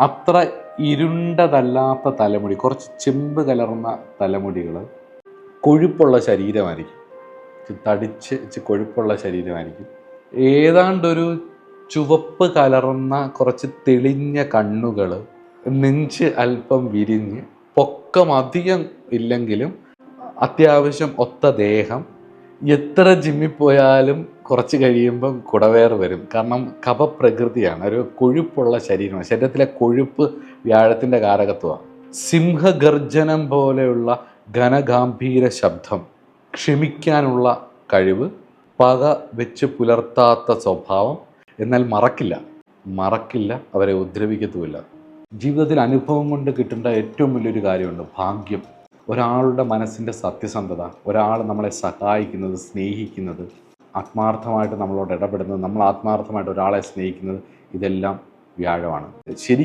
അത്ര ഇരുണ്ടതല്ലാത്ത തലമുടി കുറച്ച് ചെമ്പ് കലർന്ന തലമുടികൾ കൊഴുപ്പുള്ള ശരീരമായിരിക്കും. തടിച്ച് കൊഴുപ്പുള്ള ശരീരമായിരിക്കും. ഏതാണ്ടൊരു ചുവപ്പ് കലർന്ന കുറച്ച് തെളിഞ്ഞ കണ്ണുകൾ നെഞ്ച് അല്പം വിരിഞ്ഞ് പൊക്കം അധികം ഇല്ലെങ്കിലും അത്യാവശ്യം ഒത്ത ദേഹം എത്ര ജിമ്മിൽ പോയാലും കുറച്ച് കഴിയുമ്പം കുടവേർ വരും. കാരണം കപപ്രകൃതിയാണ്. ഒരു കൊഴുപ്പുള്ള ശരീരമാണ്. ശരീരത്തിലെ കൊഴുപ്പ് വ്യാഴത്തിന്റെ കാരകത്വമാണ്. സിംഹഗർജനം പോലെയുള്ള ഘനഗാംഭീര ശബ്ദം ക്ഷമിക്കാനുള്ള കഴിവ് പക വെച്ച് പുലർത്താത്ത സ്വഭാവം എന്നാൽ മറക്കില്ല. മറക്കില്ല അവരെ ഉപദ്രവിക്കത്തുമില്ല. ജീവിതത്തിൽ അനുഭവം കൊണ്ട് കിട്ടേണ്ട ഏറ്റവും വലിയൊരു കാര്യമുണ്ട് ഭാഗ്യം. ഒരാളുടെ മനസ്സിന്റെ സത്യസന്ധത ഒരാൾ നമ്മളെ സഹായിക്കുന്നത് സ്നേഹിക്കുന്നത് ആത്മാർത്ഥമായിട്ട് നമ്മളോട് ഇടപെടുന്നത് നമ്മൾ ആത്മാർത്ഥമായിട്ട് ഒരാളെ സ്നേഹിക്കുന്നത് ഇതെല്ലാം വ്യാഴമാണ്. ശരി